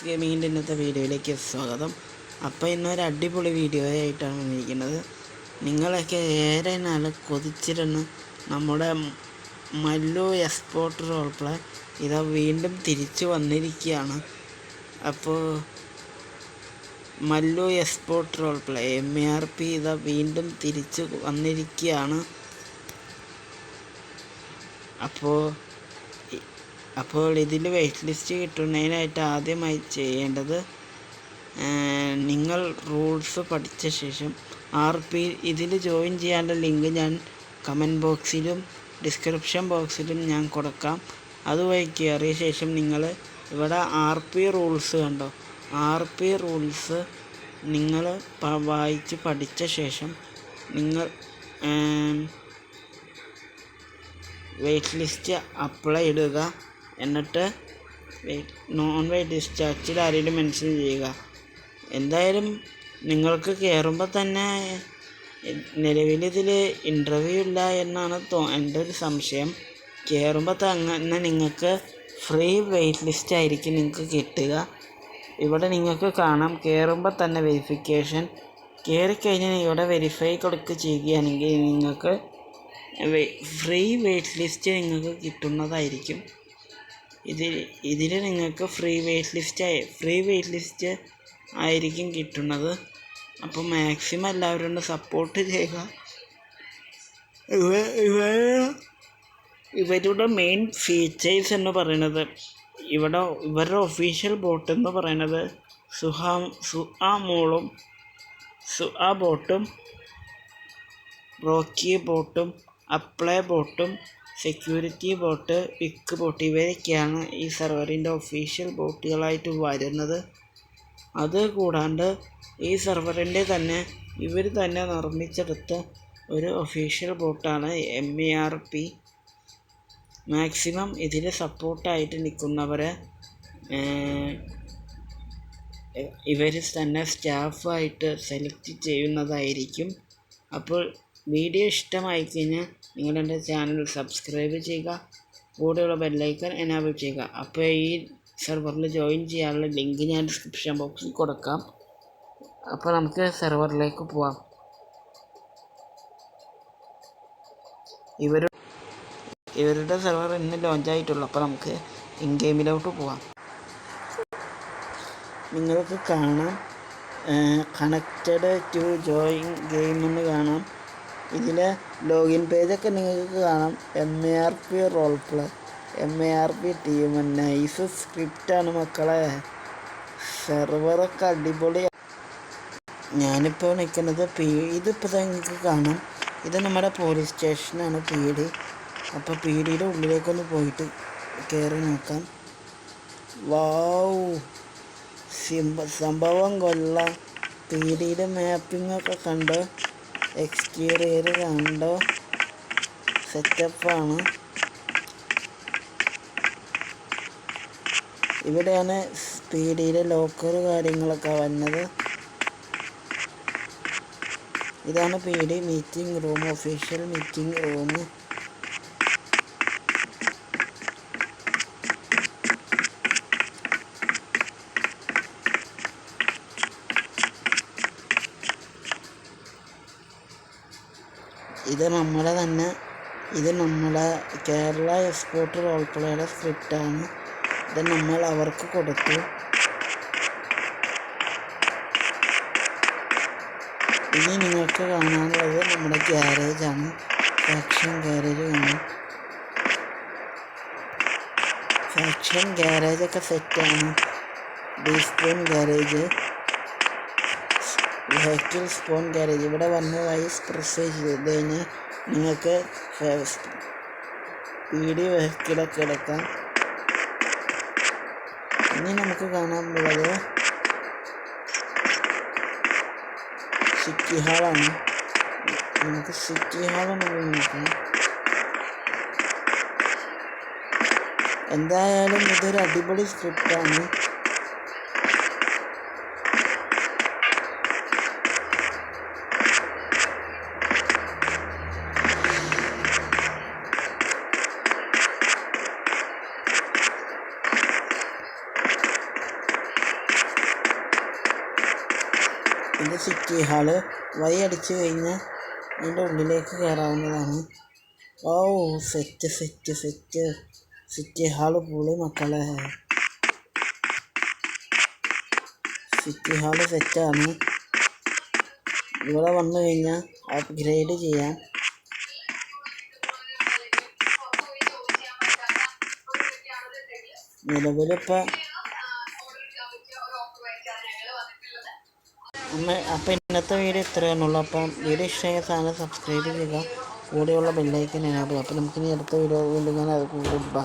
Max ഗെയിമിങ്ങിന്റെ ഇന്നത്തെ വീഡിയോയിലേക്ക് സ്വാഗതം. അപ്പോൾ ഇന്നൊരു അടിപൊളി വീഡിയോ ആയിട്ടാണ് വന്നിരിക്കുന്നത്. നിങ്ങളൊക്കെ ഏറെ നാൾ കൊതിച്ചിരുന്ന നമ്മുടെ മല്ലു എക്സ്പോർട്ട് റോൾ പ്ലേ ഇതാ വീണ്ടും തിരിച്ചു വന്നിരിക്കുകയാണ്. അപ്പോൾ Mallu export role play M A R P ഇതാ വീണ്ടും തിരിച്ചു വന്നിരിക്കുകയാണ്. അപ്പോൾ അപ്പോൾ ഇതിൽ വെയിറ്റ് ലിസ്റ്റ് കിട്ടുന്നതിനായിട്ട് ആദ്യമായി ചെയ്യേണ്ടത് നിങ്ങൾ റൂൾസ് പഠിച്ച ശേഷം ആർ പി ഇതിൽ ജോയിൻ ചെയ്യാനുള്ള ലിങ്ക് ഞാൻ കമന്റ് ബോക്സിലും ഡിസ്ക്രിപ്ഷൻ ബോക്സിലും ഞാൻ കൊടുക്കാം. അതുവഴി കയറിയ ശേഷം നിങ്ങൾ ഇവിടെ ആർ പി റൂൾസ് കണ്ടോ? ആർ പി റൂൾസ് നിങ്ങൾ വായിച്ച് പഠിച്ച ശേഷം നിങ്ങൾ വെയിറ്റ് ലിസ്റ്റ് അപ്ലൈ ഇടുക. എന്നിട്ട് നോൺ വെയിറ്റ് അച്ചിൽ ആരെങ്കിലും മെൻഷൻ ചെയ്യുക. എന്തായാലും നിങ്ങൾക്ക് കയറുമ്പോൾ തന്നെ നിലവിലിതിൽ ഇന്റർവ്യൂ ഇല്ല എന്നാണ് തോ എന്റെ ഒരു സംശയം. കയറുമ്പോൾ തന്നെ നിങ്ങൾക്ക് ഫ്രീ വെയിറ്റ് ലിസ്റ്റ് ആയിരിക്കും നിങ്ങൾക്ക് കിട്ടുക. ഇവിടെ നിങ്ങൾക്ക് കാണാം. കയറുമ്പോൾ തന്നെ വെരിഫിക്കേഷൻ കയറിക്കഴിഞ്ഞാൽ ഇവിടെ വെരിഫൈ കൊടുക്കുക ചെയ്യുകയാണെങ്കിൽ നിങ്ങൾക്ക് ഫ്രീ വെയിറ്റ് ലിസ്റ്റ് നിങ്ങൾക്ക് കിട്ടുന്നതായിരിക്കും. ഇതിൽ ഇതിൽ നിങ്ങൾക്ക് free white list free white list ആയിരിക്കും കിട്ടുന്നത്. അപ്പോൾ മാക്സിമം എല്ലാവരും ഒന്ന് സപ്പോർട്ട് ചെയ്യുക. ഇവ ഇവ ഇവരുടെ മെയിൻ ഫീച്ചേഴ്സ് എന്ന് പറയുന്നത് ഇവിടെ ഇവരുടെ ഒഫീഷ്യൽ ബോട്ട് എന്ന് പറയുന്നത് സുഹാ സുആ മോളും സുആ ബോട്ടും റോക്കി ബോട്ടും അപ്ലൈ ബോട്ടും സെക്യൂരിറ്റി ബോട്ട് പിക്ക് ബോട്ട് ഇവയൊക്കെയാണ് ഈ സെർവറിന്റെ ഒഫീഷ്യൽ ബോട്ടുകളായിട്ട് വരുന്നത്. അത് കൂടാണ്ട് ഈ സെർവറിന്റെ തന്നെ ഇവർ തന്നെ നിർമ്മിച്ചെടുത്ത ഒരു ഒഫീഷ്യൽ ബോട്ടാണ് M A R P maximum ഇതിൽ സപ്പോർട്ടായിട്ട് നിൽക്കുന്നവരെ ഇവർ തന്നെ സ്റ്റാഫായിട്ട് സെലക്ട് ചെയ്യുന്നതായിരിക്കും. അപ്പോൾ വീഡിയോ ഇഷ്ടമായി കഴിഞ്ഞാൽ നിങ്ങൾ എന്റെ ചാനൽ സബ്സ്ക്രൈബ് ചെയ്യുക കൂടെയുള്ള ബെല്ലൈക്കൺ എനാബിൾ ചെയ്യുക. അപ്പോൾ ഈ സെർവറിൽ ജോയിൻ ചെയ്യാനുള്ള ലിങ്ക് ഞാൻ ഡിസ്ക്രിപ്ഷൻ ബോക്സിൽ കൊടുക്കാം. അപ്പോൾ നമുക്ക് സെർവറിലേക്ക് പോവാം. ഇവർ ഇവരുടെ സെർവർ ഇന്ന് ലോഞ്ച് ആയിട്ടുള്ളൂ. അപ്പോൾ നമുക്ക് ഇൻ ഗെയിമിലോട്ട് പോവാം. നിങ്ങൾക്ക് കാണാം കണക്റ്റഡ് ടു ജോയിൻ ഗെയിം എന്ന് കാണാം. ഇതിൽ ലോഗിൻ പേജൊക്കെ നിങ്ങൾക്ക് കാണാം. M A R P role play M A R P team nice സ്ക്രിപ്റ്റാണ് മക്കളെ. സെർവറൊക്കെ അടിപൊളി. ഞാനിപ്പോൾ നിൽക്കുന്നത് പി ഇതിപ്പോൾ നിങ്ങൾക്ക് കാണാം. ഇത് നമ്മുടെ പോലീസ് സ്റ്റേഷനാണ് പി ഡി അപ്പോൾ പി ഡിയുടെ ഉള്ളിലേക്കൊന്ന് പോയിട്ട് കയറി നോക്കാം. വാവ് സിംബ സംഭവം കൊള്ളാം. പി ഡിയുടെ മാപ്പിംഗ് ഒക്കെ കണ്ടോ എക്സ്റ്റീരിയർ കണ്ടോ സെറ്റപ്പാണ് ഇവിടെയാണ് സ്പീഡിയിലെ ലോക്കർ കാര്യങ്ങളൊക്കെ വന്നത്. ഇതാണ് P D meeting room official meeting room ഇത് നമ്മളെ തന്നെ ഇത് നമ്മളെ കേരള എക്സ്പോർട്ട് റോൾ പ്ലേയുടെ സ്ക്രിപ്റ്റാണ്. ഇത് നമ്മൾ അവർക്ക് കൊടുത്തു. ഇനി നിങ്ങൾക്ക് കാണാനുള്ളത് നമ്മുടെ ഗ്യാരേജാണ് ഫാക്ഷൻ ഗ്യാരേജ് കാണും. ഫാക്ഷൻ ഗ്യാരേജൊക്കെ സെറ്റാണ് despawn garage. Vehicle spawn garage ഇവിടെ വന്നതായി പ്രസേജ് പ്രസ് ചെയ്ത് കഴിഞ്ഞാൽ നിങ്ങൾക്ക് വീഡിയോ വെഹിക്കിളൊക്കെ എടുക്കാം ഇനി നമുക്ക് കാണാനുള്ളത് സിറ്റി ഹാളാണ് നമുക്ക് സിറ്റി ഹാളാണ് നോക്കാം. എന്തായാലും ഇതൊരു അടിപൊളി സ്ക്രിപ്റ്റാണ്. ഇത് സിറ്റി ഹാൾ വൈ അടിച്ചു കഴിഞ്ഞാൽ അതിന്റെ ഉള്ളിലേക്ക് കയറാവുന്നതാണ്. ഓ set set set city hall പൊളി മക്കളെ. സിറ്റി ഹാൾ സെറ്റാണ് ഇവിടെ വന്നു കഴിഞ്ഞാൽ അപ്ഗ്രേഡ് ചെയ്യാം. നിലവിലിപ്പോൾ അമ്മ അപ്പം ഇന്നത്തെ വീഡിയോ ഇത്രയാണുള്ളൂ. അപ്പം വീഡിയോ ഇഷ്ടമായ സാധനം സബ്സ്ക്രൈബ് ചെയ്യുക. കൂടെയുള്ള ബെല്ലൈക്കൻ എനാബിൾ അപ്പോൾ നമുക്കിനി അടുത്ത വീഡിയോ വീണ്ടും ഞാൻ അത് ബൈ